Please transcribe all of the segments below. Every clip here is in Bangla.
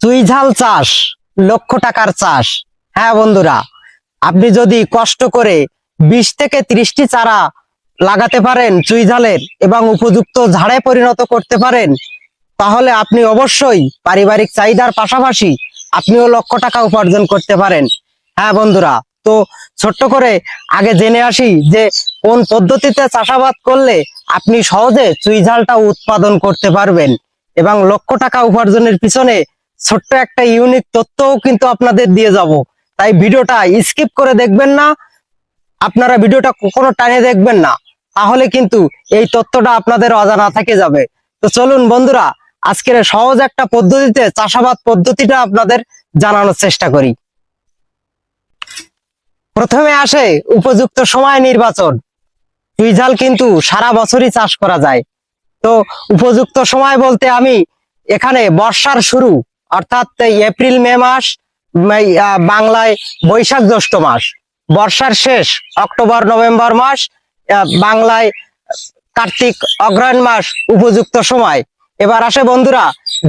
চুইঝাল চাষ লক্ষ টাকার চাষ হ্যাঁ বন্ধুরা, আপনি যদি কষ্ট করে বিশ থেকে ত্রিশটি চারা লাগাতে পারেন চুইঝালের এবং উপযুক্ত ঝাড়ে পরিণত করতে পারেন, তাহলে আপনি অবশ্যই পারিবারিক চাহিদার পাশাপাশি আপনিও লক্ষ টাকা উপার্জন করতে পারেন। হ্যাঁ বন্ধুরা, তো ছোট্ট করে আগে জেনে আসি যে কোন পদ্ধতিতে চাষাবাদ করলে আপনি সহজে চুইঝালটা উৎপাদন করতে পারবেন এবং লক্ষ টাকা উপার্জনের পিছনে ছোট্ট একটা ইউনিক তথ্যও কিন্তু আপনাদের দিয়ে যাব। তাই ভিডিওটা স্কিপ করে দেখবেন না। আপনারা ভিডিওটা কখনো টানে দেখবেন না। তাহলে কিন্তু এই তথ্যটা আপনাদের অজানা থেকে যাবে। তো চলুন বন্ধুরা, আজকের সহজ একটা পদ্ধতিতে চাষাবাদ পদ্ধতিটা আপনাদের জানানোর চেষ্টা করি। প্রথমে আসে উপযুক্ত সময় নির্বাচন। চুইঝাল কিন্তু সারা বছরই চাষ করা যায়। তো উপযুক্ত সময় বলতে আমি এখানে বর্ষার শুরু। অর্থাৎ এপ্রিল, মে মাস বাংলায় বৈশাখ জ্যৈষ্ঠ মাস। বর্ষার শেষ অক্টোবর, নভেম্বর মাস বাংলায় কার্তিক অগ্রহায়ণ মাস উপযুক্ত সময়। এবার আসে বন্ধুরা,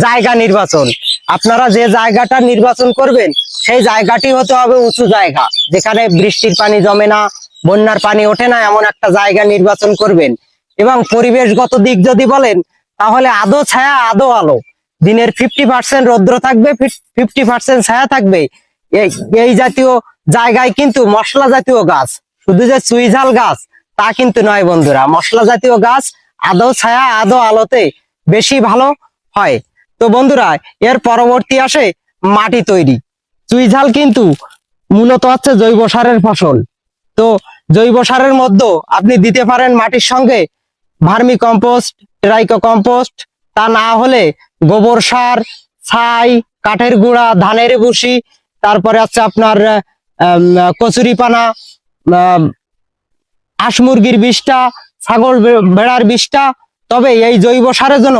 জায়গা নির্বাচন। আপনারা যে জায়গাটা নির্বাচন করবেন, সেই জায়গাটি হতে হবে উঁচু জায়গা। যেখানে বৃষ্টির পানি জমে না, বন্যার পানি ওঠে না, এমন একটা জায়গা নির্বাচন করবেন। এবং পরিবেশগত দিক যদি বলেন, তাহলে আদো ছায়া, আদো আলো। দিনের ফিফটি পার্সেন্ট রৌদ্র থাকবে ফিফটি পার্সেন্ট ছায়া থাকবে। এই এই জাতীয় জায়গায় কিন্তু মশলা জাতীয় গাছ, শুধু যে চুইঝাল গাছ, তা কিন্তু নয় বন্ধুরা। মশলা জাতীয় গাছ, আদো ছায়া, আদো আলোতে বেশি ভালো হয়। তো বন্ধুরা, এর পরবর্তী আসে মাটি তৈরি। চুইঝাল কিন্তু মূলত হচ্ছে জৈব সারের ফসল। তো জৈব সারের মধ্যে আপনি দিতে পারেন মাটির সঙ্গে ভার্মি কম্পোস্ট ট্রাইকো কম্পোস্ট তা না হলে গোবর সার ছাই কাঠের গুঁড়া ধানের ভুসি তারপরে আছে আপনার আম, কচুরি পানা হাঁস মুরগির বিষটা ছাগল ভেড়ার বিষটা তবে এই জৈব সারের জন্য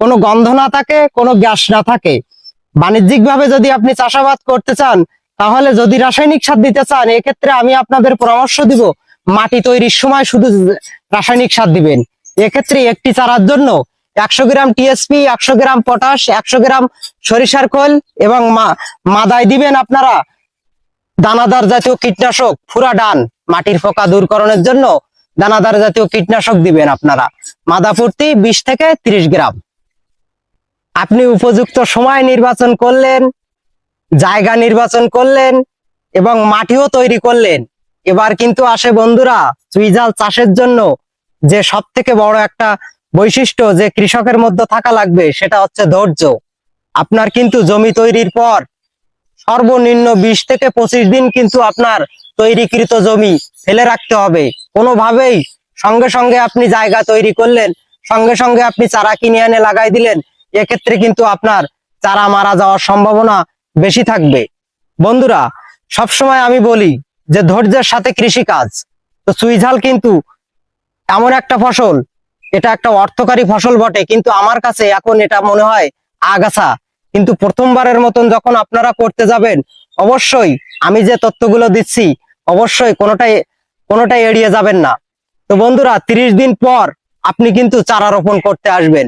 কোনো গন্ধ না থাকে কোনো গ্যাস না থাকে। বাণিজ্যিক ভাবে যদি আপনি চাষাবাদ করতে চান তাহলে যদি রাসায়নিক সার দিতে চান এক্ষেত্রে আমি আপনাদের পরামর্শ দিব মাটি তৈরির সময় শুধু রাসায়নিক সার দিবেন। এক্ষেত্রে একটি চারার জন্য একশো গ্রাম টিএসপি, একশো গ্রাম পটাশ, একশো গ্রাম সরিষার খোল এবং মাদায় দিবেন আপনারা দানাদার জাতীয় কীটনাশক, ফুরা ডান, মাটির পোকা দূরকরণের জন্য দানাদার জাতীয় কীটনাশক দিবেন আপনারা। মাদা প্রতি বিশ থেকে ত্রিশ গ্রাম। আপনি উপযুক্ত সময় নির্বাচন করলেন, জায়গা নির্বাচন করলেন এবং মাটিও তৈরি করলেন। এবার কিন্তু আসে বন্ধুরা, চুইজাল চাষের জন্য যে সব থেকে বড় একটা বৈশিষ্ট্য যে কৃষকের মধ্যে থাকা লাগবে, সেটা হচ্ছে ধৈর্য। আপনার কিন্তু জমি তৈরির পর সর্বনিম্ন বিশ থেকে পঁচিশ দিন কিন্তু আপনার তৈরিকৃত জমি ফেলে রাখতে হবে। কোনোভাবেই সঙ্গে সঙ্গে আপনি জায়গা তৈরি করলেন, সঙ্গে সঙ্গে আপনি চারা কিনে এনে লাগাই দিলেন, এক্ষেত্রে কিন্তু আপনার চারা মারা যাওয়ার সম্ভাবনা বেশি থাকবে। বন্ধুরা, সবসময় আমি বলি যে ধৈর্যের সাথে কৃষি কাজ তো সুইঝাল কিন্তু এমন একটা ফসল এটা একটা অর্থকারী ফসল বটে, কিন্তু আমার কাছে এখন এটা মনে হয় আগাছা। কিন্তু প্রথমবারের মতন যখন আপনারা করতে যাবেন, অবশ্যই আমি যে তথ্যগুলো দিচ্ছি, অবশ্যই কোনোটাই কোনোটাই এড়িয়ে যাবেন না। তো বন্ধুরা, তিরিশ দিন পর আপনি কিন্তু চারা রোপণ করতে আসবেন।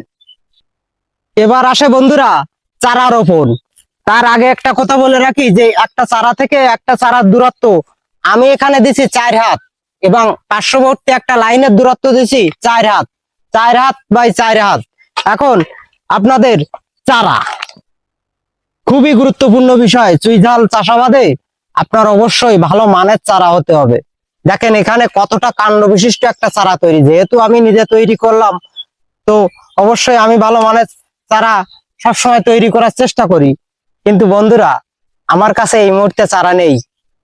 এবার আসে বন্ধুরা, চারা রোপণ। তার আগে একটা কথা বলে রাখি যে, একটা চারা থেকে একটা চারার দূরত্ব আমি এখানে দিছি চার হাত এবং পার্শ্ববর্তী একটা লাইনের দূরত্ব দিছি চার হাত। চার হাত বাই চার হাত। এখন আপনাদের চারা। খুবই গুরুত্বপূর্ণ বিষয় চুইঝাল চাষাবাদে আপনার অবশ্যই ভালো মানের চারা হতে হবে। দেখেন, এখানে কতটা কাণ্ড বিশিষ্ট একটা চারা তৈরি। যেহেতু আমি নিজে তৈরি করলাম, তো অবশ্যই আমি ভালো মানের চারা সবসময় তৈরি করার চেষ্টা করি। কিন্তু বন্ধুরা, আমার কাছে এই মুহূর্তে চারা নেই।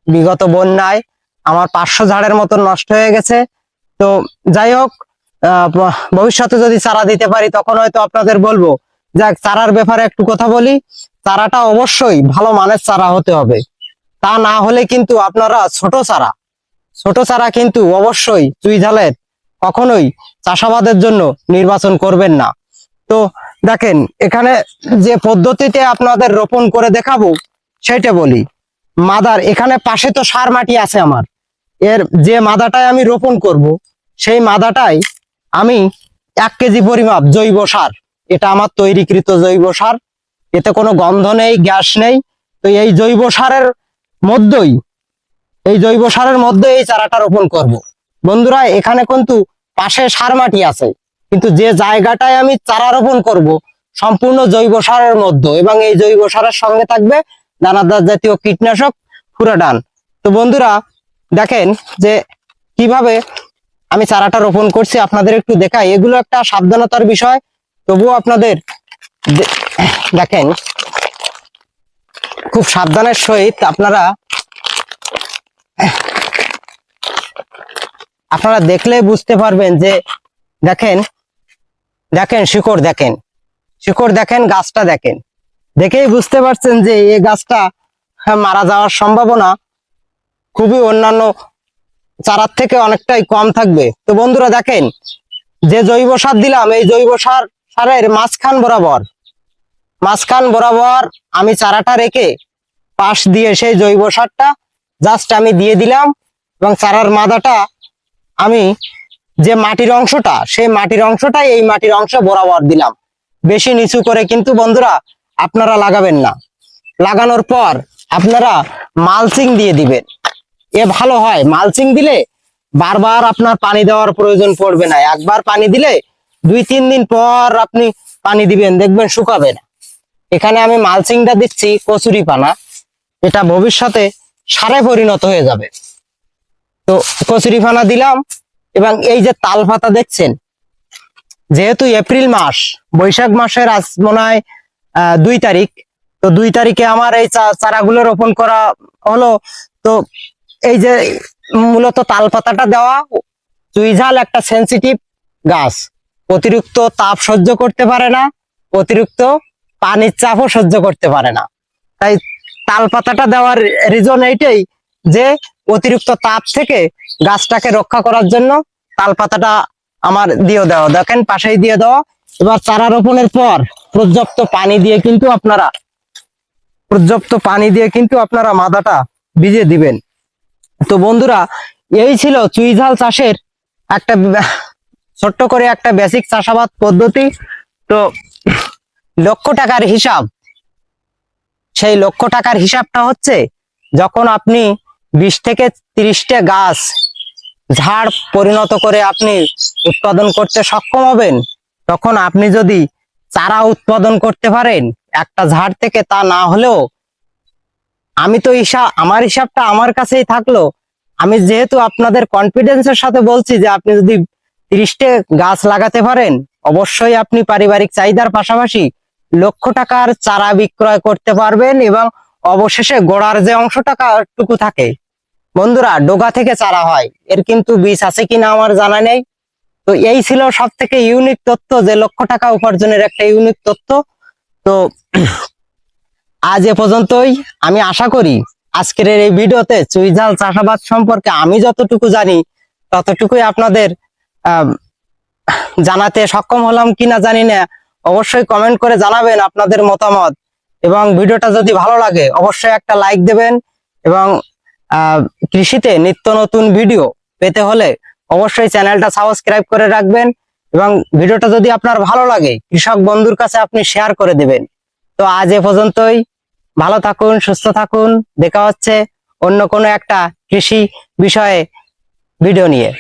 বিগত বন্যায় আমার পাঁচশো ঝাড়ের মতো নষ্ট হয়ে গেছে। তো যাই হোক ভবিষ্যতে যদি চারা দিতে পারি, তখন হয়তো আপনাদের বলব, যাক, চারার ব্যাপারে একটু কথা বলি। চারাটা অবশ্যই ভালো মানের চারা হতে হবে। তা না হলে কিন্তু আপনারা ছোট চারা ছোট চারা কিন্তু অবশ্যই চুইঝালের কখনোই চাষাবাদের জন্য নির্বাচন করবেন না। তো দেখেন, এখানে যে পদ্ধতিতে আপনাদের রোপণ করে দেখাবো, সেটা বলি। মাদার, এখানে পাশে তো সার মাটি আছে আমার। এর যে মাদাটায় আমি রোপণ করব, সেই মাদাটাই আমি এক কেজি পরিমাপ জৈব সার। এটা আমার তৈরিকৃত জৈব সার। এতে কোনো গন্ধ নেই, গ্যাস নেই। তো এই জৈব সারের মধ্যেই, এই জৈব সারের মধ্যে এই চারাটা রোপণ করব। বন্ধুরা, এখানে কিন্তু পাশে সার মাটি আছে। কিন্তু যে জায়গাটায় আমি চারা রোপণ করব, সম্পূর্ণ জৈব সারের মধ্যে এবং এই জৈব সারের সঙ্গে থাকবে দানাদার জাতীয় কীটনাশক ফুরাডান তো বন্ধুরা, দেখেন যে কীভাবে আমি চারাটা রোপণ করছি, আপনাদের একটু দেখাই। এগুলো একটা সাবধানতার বিষয়। তবুও আপনাদের দেখেন, খুব সাবধানের সহিত আপনারা আপনারা দেখলে বুঝতে পারবেন যে, দেখেন দেখেন শিকড় দেখেন। শিকড় দেখেন, গাছটা দেখেন। দেখেই বুঝতে পারছেন যে, এই গাছটা মারা যাওয়ার সম্ভাবনা খুবই অন্যান্য চারার থেকে অনেকটাই কম থাকবে। তো বন্ধুরা দেখেন, যে জৈব সার দিলাম, এই জৈব সার, সারের মাঝখান বরাবর মাঝখান বরাবর আমি চারাটা রেখে পাশ দিয়ে সেই জৈব সারটা জাস্ট আমি দিয়ে দিলাম এবং চারার মাদাটা আমি যে মাটির অংশটা, সেই মাটির অংশটাই এই মাটির অংশ বরাবর দিলাম। বেশি নিচু করে কিন্তু বন্ধুরা আপনারা লাগাবেন না। লাগানোর পর আপনারা মালচিং দিয়ে দিবেন। এ ভালো হয়। মালচিং দিলে বারবার আপনার পানি দেওয়ার প্রয়োজন পড়বে না। একবার পানি দিলে দুই, তিন দিন পর আপনি পানি দিবেন, দেখবেন শুকাবে না। এখানে আমি মালচিংটা দিচ্ছি কচুরি পানা। এটা ভবিষ্যতে সারে পরিণত হয়ে যাবে। তো কচুরি পানা দিলাম এবং এই যে তাল পাতা দেখছেন, যেহেতু এপ্রিল মাস, বৈশাখ মাসের আজ মনে হয় দুই তারিখ। তো দুই তারিখে আমার এই চারাগুলো রোপণ করা হলো। তো এই যে মূলত তাল পাতাটা দেওয়া চুইঝাল একটা সেন্সিটিভ গাছ। অতিরিক্ত তাপ সহ্য করতে পারে না, অতিরিক্ত পানির চাপও সহ্য করতে পারে না। তাই তাল পাতাটা দেওয়ার রিজন এইটাই যে অতিরিক্ত তাপ থেকে গাছটাকে রক্ষা করার জন্য তাল পাতাটা আমার দিয়ে দেওয়া। দেখেন, পাশেই দিয়ে দেওয়া। এবার চারা রোপণের পর পর্যাপ্ত পানি দিয়ে কিন্তু আপনারা, পর্যাপ্ত পানি দিয়ে কিন্তু আপনারা মাদাটা ভিজে দিবেন। তো বন্ধুরা, এই ছিল চুইঝাল চাষের একটা ছোট্ট করে একটা বেসিক চাষাবাদ পদ্ধতি। তো লক্ষ টাকার হিসাব, সেই লক্ষ টাকার হিসাবটা হচ্ছে যখন আপনি বিশ থেকে তিরিশটা গাছ ঝাড় পরিণত করে আপনি উৎপাদন করতে সক্ষম হবেন, তখন আপনি যদি চারা উৎপাদন করতে পারেন, একটা ঝাড় থেকে তা না হলেও আমি তো হিসাব আমার হিসাবটা আমার কাছেই থাকল। আমি যেহেতু আপনাদের কনফিডেন্সের সাথে বলছি যে আপনি যদি তিরিশটে গাছ লাগাতে পারেন, অবশ্যই আপনি পারিবারিক চাহিদার পাশাপাশি লক্ষ টাকার চারা বিক্রয় করতে পারবেন এবং অবশেষে গোড়ার যে অংশ টাকাটুকু থাকে, বন্ধুরা, ডোগা থেকে চারা হয়। এর কিন্তু বীজ আছে কিনা আমার জানা নেই। তো এই ছিল সব থেকে ইউনিক তথ্য যে লক্ষ টাকা উপার্জনের একটা ইউনিক তথ্য তো আজ এ পর্যন্তই। আমি আশা করি আজকের এই ভিডিওতে চুইঝাল চাষাবাদ সম্পর্কে আমি যতটুকু জানি, ততটুকুই আপনাদের জানাতে সক্ষম হলাম কিনা জানি না। অবশ্যই কমেন্ট করে জানাবেন আপনাদের মতামত। এবং ভিডিওটা যদি ভালো লাগে, অবশ্যই একটা লাইক দেবেন। এবং কৃষিতে নিত্য নতুন ভিডিও পেতে হলে অবশ্যই চ্যানেলটা সাবস্ক্রাইব করে রাখবেন। এবং ভিডিওটা যদি আপনার ভালো লাগে, কৃষক বন্ধুর কাছে আপনি শেয়ার করে দেবেন। তো আজ এ পর্যন্তই। ভালো থাকুন, সুস্থ থাকুন। দেখা হচ্ছে অন্য কোনো একটা কৃষি বিষয়ে ভিডিও নিয়ে।